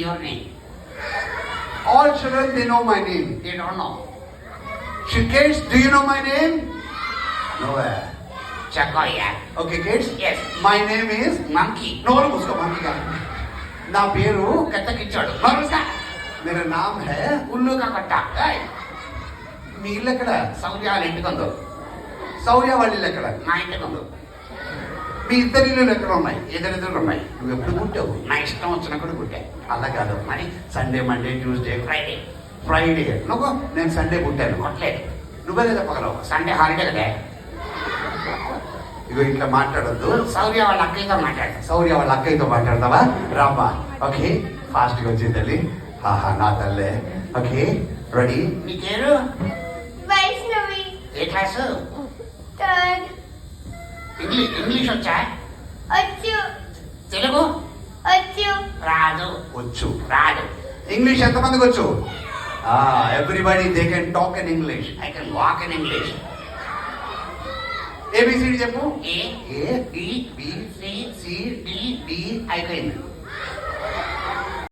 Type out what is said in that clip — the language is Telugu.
Your name All children, they know my name. They don't know She, kids, do you know my name? No. eh? చెక్కయ్యా Okay, kids. Yes. My name is. Monkey నోరు మూసుకో మంకీ కాదు నా పేరు కత్తకిచ్చాడు మరుసా मेरा नाम है ఉల్లు కట్ట మీ ఇల్లు ఎక్కడ సౌర్య వాళ్ళ ఇంటికి ఉందో సౌర్య వాళ్ళ ఇల్లు ఎక్కడ మా ఇంటికి ఉందో మీ ఇద్దరి ఎక్కడ ఉన్నాయి? ఎదురెదురు ఉన్నాయి? నువ్వు ఎప్పుడు పుట్టావు? నా ఇష్టం వచ్చినప్పుడు పుట్టే అలా కాదు మరి Sunday Monday Tuesday Friday Friday నువ్వు నేను సండే పుట్టాను. కొట్టలేదు. నువ్వే చెప్పగలవు సండే హాలిడే కదా. ఇగో ఇట్లా మాట్లాడొద్దు. సౌర్య వాళ్ళ అక్కయ్యతో మాట్లాడు. సౌర్య వాళ్ళ అక్కయ్యతో మాట్లాడతావా? రామ్మా. ఓకే. ఫాస్ట్గా వచ్చింది తల్లి. ఆహా నా తల్లే. ఓకే. రెడీ నీ పేరు? వైష్ణవి. ఏ క్లాసు? థర్డ్ ఇంగ్లీష్ ఇంగ్లీష్ వచ్చా వచ్చు. తెలుగు? వచ్చు. రాదు. వచ్చు. రాదు. ఇంగ్లీష్ ఎంతమందికి వచ్చు? Everybody they can talk in English I can walk in English A B C D చెప్పు. A A B B C C D D అయిపోయింది